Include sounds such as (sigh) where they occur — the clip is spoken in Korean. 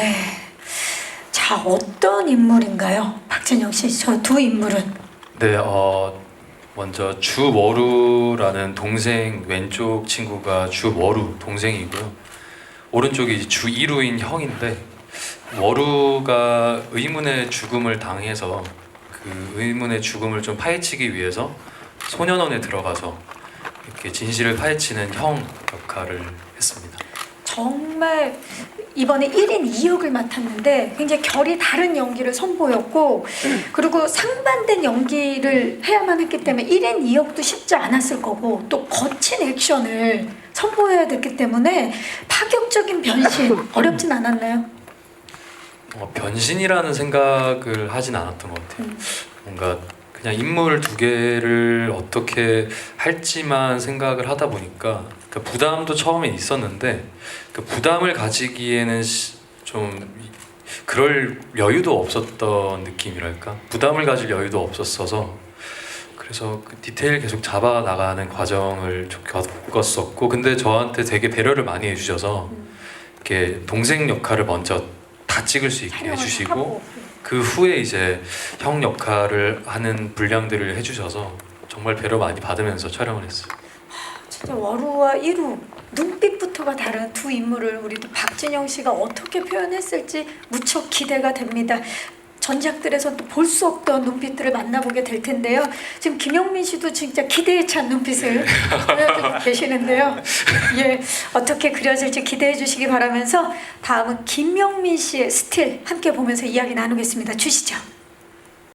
네. 자, 어떤 인물인가요? 박진영 씨, 저 두 인물은. 네, 어 먼저 주워루라는 동생 왼쪽 친구가 주워루 동생이고요. 오른쪽이 주이루인 형인데 워루가 의문의 죽음을 당해서 그 의문의 죽음을 좀 파헤치기 위해서 소년원에 들어가서 이렇게 진실을 파헤치는 형 역할을 했습니다. 정말 이번에 1인 2역을 맡았는데 굉장히 결이 다른 연기를 선보였고 그리고 상반된 연기를 해야만 했기 때문에 1인 2역도 쉽지 않았을 거고 또 거친 액션을 선보여야 됐기 때문에 파격적인 변신 (laughs) 어렵진 않았나요? 어, 변신이라는 생각을 하진 않았던 것 같아요. 음. 뭔가 그냥 인물 두 개를 어떻게 할지만 생각을 하다 보니까 그 부담도 처음에 있었는데 그 부담을 가지기에는 시- 좀 이- 그럴 여유도 없었던 느낌이랄까? 부담을 가질 여유도 없었어서 그래서 그 디테일 계속 잡아 나가는 과정을 좀 겪었었고 근데 저한테 되게 배려를 많이 해주셔서 이렇게 동생 역할을 먼저 다 찍을 수 있게 해주시고 그 후에 이제 형 역할을 하는 분량들을 해주셔서 정말 배려 많이 받으면서 촬영을 했어요. 진짜 워루와 이루 눈빛부터가 다른 두 인물을 우리 또 박진영 씨가 어떻게 표현했을지 무척 기대가 됩니다. 전작들에서 또 볼 수 없던 눈빛들을 만나보게 될 텐데요. 지금 김영민 씨도 진짜 기대에 찬 눈빛을 보여주고 계시는데요. (laughs) 예, 어떻게 그려질지 기대해 주시기 바라면서 다음은 김영민 씨의 스틸 함께 보면서 이야기 나누겠습니다. 주시죠.